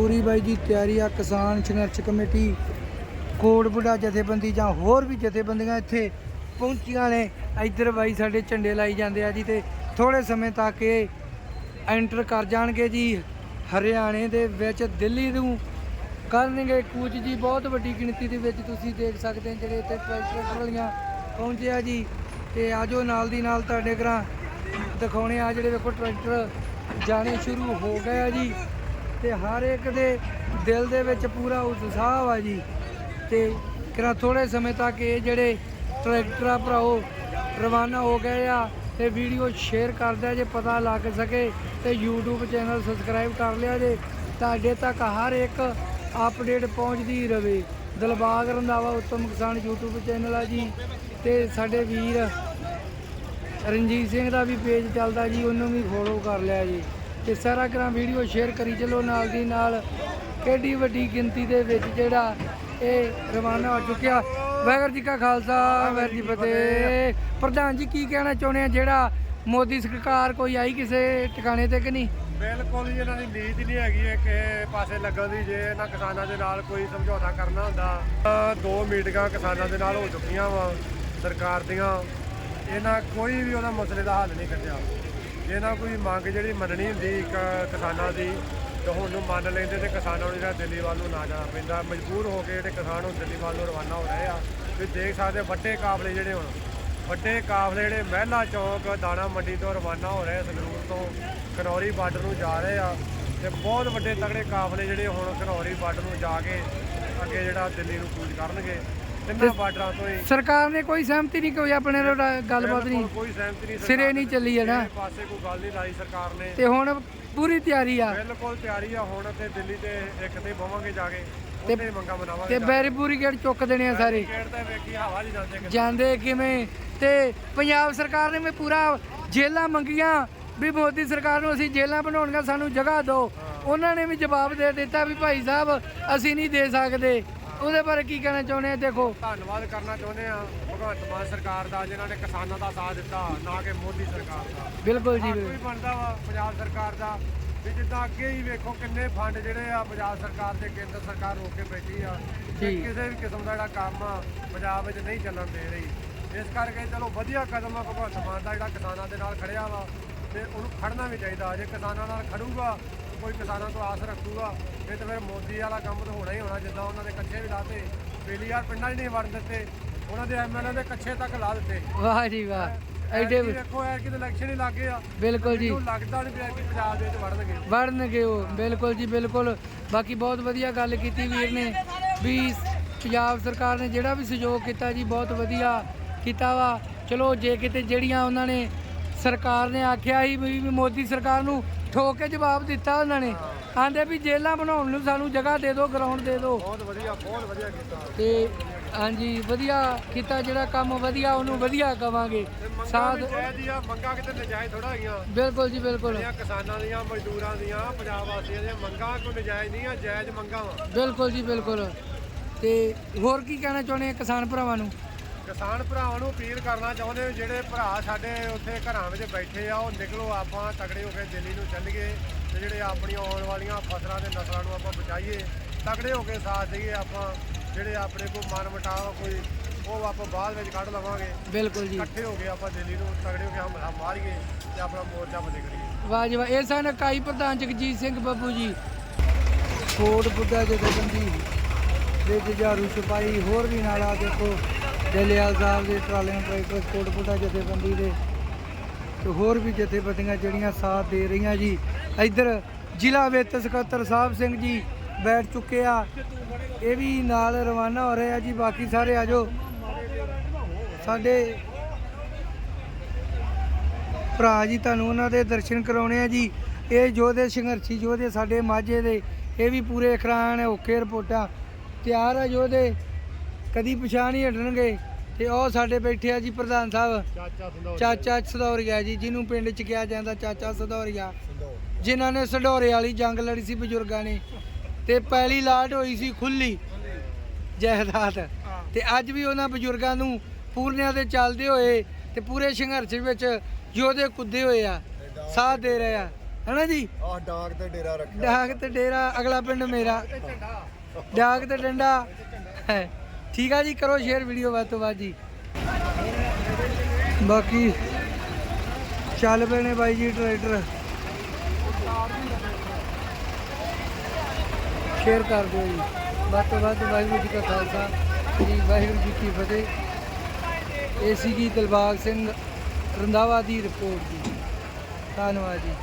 ਪੂਰੀ ਬਾਈ ਜੀ, ਤਿਆਰੀ ਆ ਕਿਸਾਨ ਸੰਘਰਸ਼ ਕਮੇਟੀ ਕੋਟਬੁੱਢਾ ਜਥੇਬੰਦੀ ਜਾਂ ਹੋਰ ਵੀ ਜਥੇਬੰਦੀਆਂ ਇੱਥੇ ਪਹੁੰਚੀਆਂ ਨੇ। ਇੱਧਰ ਬਾਈ ਸਾਡੇ ਝੰਡੇ ਲਾਈ ਜਾਂਦੇ ਆ ਜੀ ਤੇ ਥੋੜੇ ਸਮੇਂ ਤੱਕ ਇਹ ਐਂਟਰ ਕਰ ਜਾਣਗੇ ਜੀ। ਹਰਿਆਣੇ ਦੇ ਵਿੱਚ ਦਿੱਲੀ ਨੂੰ ਕਰਨਗੇ ਕੂਚ ਜੀ, ਬਹੁਤ ਵੱਡੀ ਗਿਣਤੀ ਦੇ ਵਿੱਚ ਤੁਸੀਂ ਦੇਖ ਸਕਦੇ ਜਿਹੜੇ ਇੱਥੇ ਟਰੈਕਟਰ ਟਰਾਲੀਆਂ ਪਹੁੰਚੇ ਆ ਜੀ। ਤੇ ਆਜੋ ਨਾਲ ਦੀ ਨਾਲ ਤੁਹਾਡੇ ਘਰਾਂ ਦਿਖਾਉਣੇ ਆ ਜਿਹੜੇ ਵੇਖੋ ਟਰੈਕਟਰ ਜਾਣੇ ਸ਼ੁਰੂ ਹੋ ਗਏ ਆ ਜੀ। ਤੇ ਹਰ ਇੱਕ ਦੇ ਦਿਲ ਦੇ ਵਿੱਚ ਪੂਰਾ ਉਤਸ਼ਾਹ ਆ ਜੀ। ਤੇ ਕਿਰਾ ਥੋੜੇ ਸਮੇਂ ਤੱਕ ਇਹ ਜਿਹੜੇ ਟਰੈਕਟਰਾਂ ਭਰਾਓ, ਰਵਾਨਾ ਹੋ ਗਏ ਆ ਤੇ ਵੀਡੀਓ ਸ਼ੇਅਰ ਕਰ ਦਿਆ ਜੇ ਪਤਾ ਲੱਗ ਸਕੇ ਤੇ YouTube ਚੈਨਲ ਸਬਸਕ੍ਰਾਈਬ ਕਰ ਲਿਆ ਜੇ। ਤੁਹਾਡੇ ਤੱਕ ਹਰ ਇੱਕ ਅਪਡੇਟ ਪਹੁੰਚਦੀ ਰਵੇ। ਦਿਲਬਾਗ ਰੰਧਾਵਾ ਉੱਤਮ ਕਿਸਾਨ YouTube ਚੈਨਲ ਆ ਜੀ। ਤੇ ਸਾਡੇ ਵੀਰ ਰਣਜੀਤ ਸਿੰਘ ਦਾ ਵੀ ਪੇਜ ਚੱਲਦਾ ਜੀ, ਉਹਨੂੰ ਵੀ ਫੋਲੋ ਕਰ ਲਿਆ ਜੀ। ਤੇ ਸਾਰਾ ਕਰਾਂ ਵੀਡੀਓ ਸ਼ੇਅਰ ਕਰੀ ਚਲੋ ਨਾਲ ਦੀ ਨਾਲ। ਕਿੱਡੀ ਵੱਡੀ ਗਿਣਤੀ ਦੇ ਵਿੱਚ ਜਿਹੜਾ ਇਹ ਰਵਾਨਾ ਹੋ ਚੁੱਕਿਆ? ਵਾਹਿਗੁਰੂ ਜੀ ਕਾ ਖਾਲਸਾ, ਵਾਹਿਗੁਰੂ ਜੀ ਫਤਿਹ। ਪ੍ਰਧਾਨ ਜੀ, ਕੀ ਕਹਿਣਾ ਚਾਹੁੰਦੇ ਆ? ਜਿਹੜਾ ਮੋਦੀ ਸਰਕਾਰ ਕੋਈ ਆਈ ਕਿਸੇ ਟਿਕਾਣੇ ਤੇ ਕਿ ਨਹੀਂ? ਬਿਲਕੁਲ ਜੀ, ਇਹਨਾਂ ਦੀ ਨੀਤ ਨਹੀਂ ਹੈਗੀ ਹੈ ਕਿ ਪਾਸੇ ਲੱਗਣ ਦੀ। ਜੇ ਇਹਨਾਂ ਕਿਸਾਨਾਂ ਦੇ ਨਾਲ ਕੋਈ ਸਮਝੌਤਾ ਕਰਨਾ ਹੁੰਦਾ ਦੋ ਮੀਟਿੰਗਾਂ ਕਿਸਾਨਾਂ ਦੇ ਨਾਲ ਹੋ ਚੁੱਕੀਆਂ ਵਾ, ਸਰਕਾਰ ਦੀਆਂ। ਇਹਨਾਂ ਕੋਈ ਵੀ ਉਹਨਾਂ ਮਸਲੇ ਦਾ ਹੱਲ ਨਹੀਂ ਕੱਢਿਆ। ਜੇ ਇਹਨਾਂ ਕੋਈ ਮੰਗ ਜਿਹੜੀ ਮੰਨਣੀ ਹੁੰਦੀ ਕ- ਕਿਸਾਨਾਂ ਦੀ, ਤਾਂ ਹੁਣ ਨੂੰ ਮੰਨ ਲੈਂਦੇ ਤੇ ਕਿਸਾਨਾਂ ਨੂੰ ਜਿਹੜਾ ਦਿੱਲੀ ਵੱਲ ਨੂੰ ਨਾ ਜਾਣਾ ਪੈਂਦਾ। ਮਜਬੂਰ ਹੋ ਕੇ ਜਿਹੜੇ ਕਿਸਾਨ ਹੁਣ ਦਿੱਲੀ ਵੱਲ ਨੂੰ ਰਵਾਨਾ ਹੋ ਰਹੇ ਆ ਤੁਸੀਂ ਦੇਖ ਸਕਦੇ ਵੱਡੇ ਕਾਫਲੇ ਜਿਹੜੇ ਹੁਣ, ਵੱਡੇ ਕਾਫਲੇ ਜਿਹੜੇ ਮਹਿਲਾ ਚੌਕ, ਦਾਣਾ ਮੰਡੀ ਤੋਂ ਰਵਾਨਾ ਹੋ ਰਹੇ ਸੰਗਰੂਰ ਤੋਂ ਖਨੌਰੀ ਬਾਰਡਰ ਨੂੰ ਜਾ ਰਹੇ ਆ, ਤੇ ਬਹੁਤ ਵੱਡੇ ਤਗੜੇ ਕਾਫਲੇ ਜਿਹੜੇ ਹੁਣ ਖਨੌਰੀ ਬਾਰਡਰ ਨੂੰ ਜਾ ਕੇ ਅੱਗੇ ਜਿਹੜਾ ਦਿੱਲੀ ਨੂੰ ਕੂਚ ਕਰਨਗੇ। ਤਿੰਨਾਂ ਬਾਰਡਰਾਂ ਤੋਂ ਹੀ। ਸਰਕਾਰ ਨੇ ਕੋਈ ਸਹਿਮਤੀ ਨਹੀਂ ਕੋਈ ਆਪਣੇ ਨਾਲ ਗੱਲਬਾਤ ਨਹੀਂ। ਕੋਈ ਸਹਿਮਤੀ ਨਹੀਂ ਸਿਰੇ ਨਹੀਂ ਚੱਲੀ ਹੈ ਨਾ। ਪਾਸੇ ਕੋਈ ਗੱਲ ਨਹੀਂ ਲਾਈ ਸਰਕਾਰ ਨੇ। ਤੇ ਹੁਣ ਪੂਰੀ ਤਿਆਰੀ ਆ। ਬਿਲਕੁਲ ਤਿਆਰੀ ਆ ਹੁਣ ਤੇ ਦਿੱਲੀ ਤੇ ਇੱਕ ਤੇ ਬਵਾਂਗੇ ਜਾ ਕੇ ਉੱਥੇ ਮੰਗਾ ਤੇ ਮਨਾਵਾਂਗੇ ਬੈਰੀ ਪੂਰੀ ਗੇਟ ਚੁੱਕ ਦੇਣੇ ਆ ਸਾਰੇ। ਗੇਟ ਤੇ ਵੇਖੀ ਹਵਾ ਨਹੀਂ ਜਾਂਦੇ। ਜਾਂਦੇ ਕਿਵੇਂ? ਤੇ ਪੰਜਾਬ ਸਰਕਾਰ ਨੇ ਵੀ ਪੂਰਾ ਜੇਲਾਂ ਮੰਗੀਆਂ ਵੀ ਮੋਦੀ ਸਰਕਾਰ ਨੂੰ ਅਸੀਂ ਜੇਲਾਂ ਬਣਾਉਣੀਆਂ ਸਾਨੂੰ ਜਗ੍ਹਾ ਦਿਓ। ਉਹਨਾਂ ਨੇ ਵੀ ਜਵਾਬ ਦੇ ਦਿੱਤਾ ਵੀ ਭਾਈ ਸਾਹਿਬ ਅਸੀਂ ਨਹੀਂ ਦੇ ਸਕਦੇ। ਉਹਦੇ ਬਾਰੇ ਕੀ ਕਹਿਣਾ ਚਾਹੁੰਦੇ ਆ? ਦੇਖੋ। ਧੰਨਵਾਦ ਕਰਨਾ ਚਾਹੁੰਦੇ ਆ ਭਗਵੰਤ ਮਾਨ ਸਰਕਾਰ ਦਾ ਜਿਨ੍ਹਾਂ ਨੇ ਕਿਸਾਨਾਂ ਦਾ ਸਾਥ ਦਿੱਤਾ ਨਾ ਕਿ ਮੋਦੀ ਸਰਕਾਰ ਦਾ। ਬਿਲਕੁਲ ਜੀ ਕੋਈ ਬਣਦਾ ਵਾ ਪੰਜਾਬ ਸਰਕਾਰ ਦਾ। ਵੀ ਜਿੱਦਾਂ ਅੱਗੇ ਹੀ ਵੇਖੋ ਕਿੰਨੇ ਫੰਡ ਜਿਹੜੇ ਆ ਪੰਜਾਬ ਸਰਕਾਰ ਦੇ ਕੇਂਦਰ ਸਰਕਾਰ ਰੋਕ ਕੇ ਬੈਠੀ ਆ। ਤੇ ਜੀ। ਕਿਸੇ ਵੀ ਕਿਸਮ ਦਾ ਜਿਹੜਾ ਕੰਮ ਆ ਪੰਜਾਬ ਵਿੱਚ ਨਹੀਂ ਚੱਲਣ ਦੇ ਰਹੀ। ਇਸ ਕਰਕੇ ਚਲੋ ਵਧੀਆ ਕਦਮ ਆ ਭਗਵੰਤ ਮਾਨ ਦਾ ਜਿਹੜਾ ਕਿਸਾਨਾਂ ਦੇ ਨਾਲ ਖੜਿਆ ਵਾ। ਤੇ ਉਹਨੂੰ ਖੜਨਾ ਵੀ ਚਾਹੀਦਾ। ਜੇ ਕਿਸਾਨਾਂ ਨਾਲ ਖੜੂਗਾ ਕੋਈ ਕਿਸਾਨਾਂ ਤੋਂ ਆਸ ਰੱਖੂਗਾ। ਇਹ ਤਾਂ ਫਿਰ ਮੋਦੀ ਵਾਲਾ ਕੰਮ ਤਾਂ ਹੋਣਾ ਹੀ ਹੋਣਾ ਜਿੱਦਾਂ ਉਹਨਾਂ ਦੇ ਕੱਚੇ ਵੀ ਲਾਤੇ ਬੇਲੀ ਯਾਰ ਪਿੰਡਾਂ 'ਚ ਨਹੀਂ ਵੜਨ ਦਿੱਤੇ। ਉਹਨਾਂ ਦੇ ਐਮਐਲਏ ਦੇ ਕੱਚੇ ਤੱਕ ਲਾ ਦਿੱਤੇ। ਵਾਹ ਜੀ ਵਾਹ। ਐਡੇ ਵੇਖੋ ਯਾਰ ਕਿਤੇ ਇਲੈਕਸ਼ਨ ਹੀ ਲੱਗੇ ਆ। ਬਿਲਕੁਲ ਜੀ। ਲੱਗਦਾ ਨਹੀਂ ਪਿਆ ਕਿ ਪੰਜਾਬ ਦੇ ਵਿੱਚ ਵੜਨਗੇ। ਵੜਨਗੇ ਉਹ। ਬਿਲਕੁਲ ਜੀ ਬਿਲਕੁਲ। ਬਾਕੀ ਬਹੁਤ ਵਧੀਆ ਗੱਲ ਕੀਤੀ ਵੀਰ ਨੇ ਵੀ ਪੰਜਾਬ ਸਰਕਾਰ ਨੇ ਜਿਹੜਾ ਵੀ ਸਹਿਯੋਗ ਕੀਤਾ ਜੀ ਬਹੁਤ ਵਧੀਆ ਕੀਤਾ ਵਾ। ਚਲੋ ਜੇ ਕਿਤੇ ਜਿਹੜੀਆਂ ਉਹਨਾਂ ਨੇ ਸਰਕਾਰ ਨੇ ਆਖਿਆ ਸੀ ਵੀ ਮੋਦੀ ਸਰਕਾਰ ਨੂੰ ਠੋਕ ਕੇ ਜਵਾਬ ਦਿੱਤਾ ਉਹਨਾਂ ਨੇ। ਆਂਦੇ ਵੀ ਜੇਲਾਂ ਬਣਾਉਣ ਨੂੰ ਸਾਨੂੰ ਜਗ੍ਹਾ ਦੇ ਦਿਓ ਗਰਾਊਂਡ ਦੇ ਦਿਓ। ਬਹੁਤ ਵਧੀਆ ਬਹੁਤ ਵਧੀਆ ਕੀਤਾ। ਤੇ ਹਾਂਜੀ ਵਧੀਆ ਕੀਤਾ ਜਿਹੜਾ ਕੰਮ ਵਧੀਆ ਉਹਨੂੰ ਵਧੀਆ ਕਵਾਂਗੇ। ਸਾਥ ਵੀ ਜਾਇਜ਼ ਹੀ ਆ ਮੰਗਾਂ ਕਿਤੇ ਨਜਾਇਜ਼ ਥੋੜਾ ਹੈਗੀਆਂ। ਬਿਲਕੁਲ ਜੀ ਬਿਲਕੁਲ। ਕਿਸਾਨਾਂ ਦੀਆਂ ਮਜ਼ਦੂਰਾਂ ਦੀਆਂ ਪੰਜਾਬ ਵਾਸੀਆਂ ਦੀਆਂ ਮੰਗਾਂ ਕੋਈ ਨਜਾਇਜ਼ ਨਹੀਂ ਆ ਜਾਇਜ਼ ਮੰਗਾਂ ਵਾ। ਬਿਲਕੁਲ ਜੀ ਬਿਲਕੁਲ। ਤੇ ਹੋਰ ਕੀ ਕਹਿਣਾ ਚਾਹੁੰਦੇ ਆ ਕਿਸਾਨ ਭਰਾਵਾਂ ਨੂੰ? ਕਿਸਾਨ ਭਰਾਵਾਂ ਨੂੰ ਅਪੀਲ ਕਰਨਾ ਚਾਹੁੰਦੇ ਵੀ ਜਿਹੜੇ ਭਰਾ ਸਾਡੇ ਉੱਥੇ ਘਰਾਂ ਵਿੱਚ ਬੈਠੇ ਆ ਉਹ ਨਿਕਲੋ ਆਪਾਂ ਤਗੜੇ ਹੋ ਕੇ ਦਿੱਲੀ ਨੂੰ ਚੱਲੀਏ ਤੇ ਜਿਹੜੇ ਆਪਣੀਆਂ ਆਉਣ ਵਾਲੀਆਂ ਫਸਲਾਂ ਤੇ ਨਸਲਾਂ ਨੂੰ ਆਪਾਂ ਬਚਾਈਏ ਤਗੜੇ ਹੋ ਕੇ ਸਾਥ ਦਈਏ ਆਪਾਂ ਜਿਹੜੇ ਆਪਣੇ ਕੋਲ ਮਨ ਮਟਾਵ ਕੋਈ ਉਹ ਆਪਾਂ ਬਾਅਦ ਵਿੱਚ ਕੱਢ ਲਵਾਂਗੇ। ਬਿਲਕੁਲ ਜੀ। ਇਕੱਠੇ ਹੋ ਕੇ ਆਪਾਂ ਦਿੱਲੀ ਨੂੰ ਤਗੜੇ ਹੋ ਕੇ ਹਮਲਾ ਮਾਰੀਏ ਤੇ ਆਪਣਾ ਮੋਰਚਾ ਬੰਦ ਕਰੀਏ। ਵਾਹ ਜੀ ਵਾਹ ਇਹ ਸਨ ਇਕਾਈ ਪ੍ਰਧਾਨ ਜਗਜੀਤ ਸਿੰਘ ਬੱਬੂ ਜੀ। ਕੋਟ ਬੁੱਢਾ ਜਥੇਬੰਦੀ ਦੇ ਜੁਝਾਰੂ ਸਿਪਾਹੀ ਹੋਰ ਵੀ ਨਾਲ ਆ ਦੇਖੋ। ਜਲਿਆਲ ਸਾਹਿਬ ਦੇ ਟਰਾਲਿਆਂ ਟਰੈਕਟਰ ਕੋਟ ਬੁੱਢਾ ਜਥੇਬੰਦੀ ਦੇ ਤੇ ਹੋਰ ਵੀ ਜਥੇਬੰਦੀਆਂ ਜਿਹੜੀਆਂ ਸਾਥ ਦੇ ਰਹੀਆਂ ਜੀ। ਇੱਧਰ ਜ਼ਿਲ੍ਹਾ ਵਿੱਤ ਸਕੱਤਰ ਸਾਹਿਬ ਸਿੰਘ ਜੀ ਬੈਠ ਚੁੱਕੇ ਆ। ਇਹ ਵੀ ਨਾਲ ਰਵਾਨਾ ਹੋ ਰਹੇ ਆ ਜੀ। ਬਾਕੀ ਸਾਰੇ ਆਜੋ ਸਾਡੇ ਭਰਾ ਜੀ, ਤੁਹਾਨੂੰ ਉਹਨਾਂ ਦੇ ਦਰਸ਼ਨ ਕਰਾਉਣੇ ਆ ਜੀ। ਇਹ ਯੋਧੇ ਸੰਘਰਸ਼ੀ, ਯੋਧੇ ਸਾਡੇ ਮਾਝੇ ਦੇ। ਇਹ ਵੀ ਪੂਰੇ ਖਰਾਨ ਓਕੇ ਰਿਪੋਰਟਾਂ ਤਿਆਰ ਆ ਯੋਧੇ। ਕਦੀ ਪਛਾਣ ਨਹੀਂ ਹਟਣਗੇ ਤੇ ਉਹ ਸਾਡੇ ਬੈਠੇ ਆ ਜੀ ਪ੍ਰਧਾਨ ਸਾਹਿਬ। ਚਾਚਾ ਸਦੌਰੀਆ ਜੀ ਜਿਹਨੂੰ ਪਿੰਡ ਚ ਕਿਹਾ ਜਾਂਦਾ ਚਾਚਾ ਸਦੌਰੀਆ ਜਿਨ੍ਹਾਂ ਨੇ ਸਡੋਰੇ ਵਾਲੀ ਜੰਗ ਲੜੀ ਸੀ ਬਜ਼ੁਰਗਾਂ ਨੇ। ਤੇ ਪਹਿਲੀ ਲਾਟ ਹੋਈ ਸੀ ਖੁੱਲੀ ਜਾਇਦਾਦ ਤੇ ਅੱਜ ਵੀ ਉਹਨਾਂ ਬਜ਼ੁਰਗਾਂ ਨੂੰ ਪੂਰਨਿਆਂ ਦੇ ਚੱਲਦੇ ਹੋਏ ਤੇ ਪੂਰੇ ਸੰਘਰਸ਼ ਵਿੱਚ ਯੋਧੇ ਕੁੱਦੇ ਹੋਏ ਆ ਸਾਥ ਦੇ ਰਹੇ ਆ। ਹਨਾ ਜੀ? ਆਹ ਡਾਕ ਤੇ ਡੇਰਾ ਰੱਖਿਆ। ਡਾਕ ਤੇ ਡੇਰਾ ਅਗਲਾ ਪਿੰਡ ਮੇਰਾ। ਡਾਕ ਤੇ ਡੰਡਾ। ਹੈ। ਠੀਕ ਆ ਜੀ, ਕਰੋ ਸ਼ੇਅਰ ਵੀਡੀਓ ਵੱਧ ਤੋਂ ਵੱਧ ਜੀ। ਬਾਕੀ ਚੱਲ ਪਏ ਨੇ ਬਾਈ ਜੀ ਟਰੈਕਟਰ। ਸ਼ੇਅਰ ਕਰ ਦਿਓ ਜੀ। ਵੱਧ ਤੋਂ ਵੱਧ ਵਾਹਿਗੁਰੂ ਜੀ ਕਾ ਖਾਲਸਾ ਜੀ ਵਾਹਿਗੁਰੂ ਜੀ ਕੀ ਫਤਿਹ। ਏਸੀ ਕੀ ਦਿਲਬਾਗ ਸਿੰਘ ਰੰਦਾਵਾ ਦੀ ਰਿਪੋਰਟ ਜੀ। ਧੰਨਵਾਦ ਜੀ।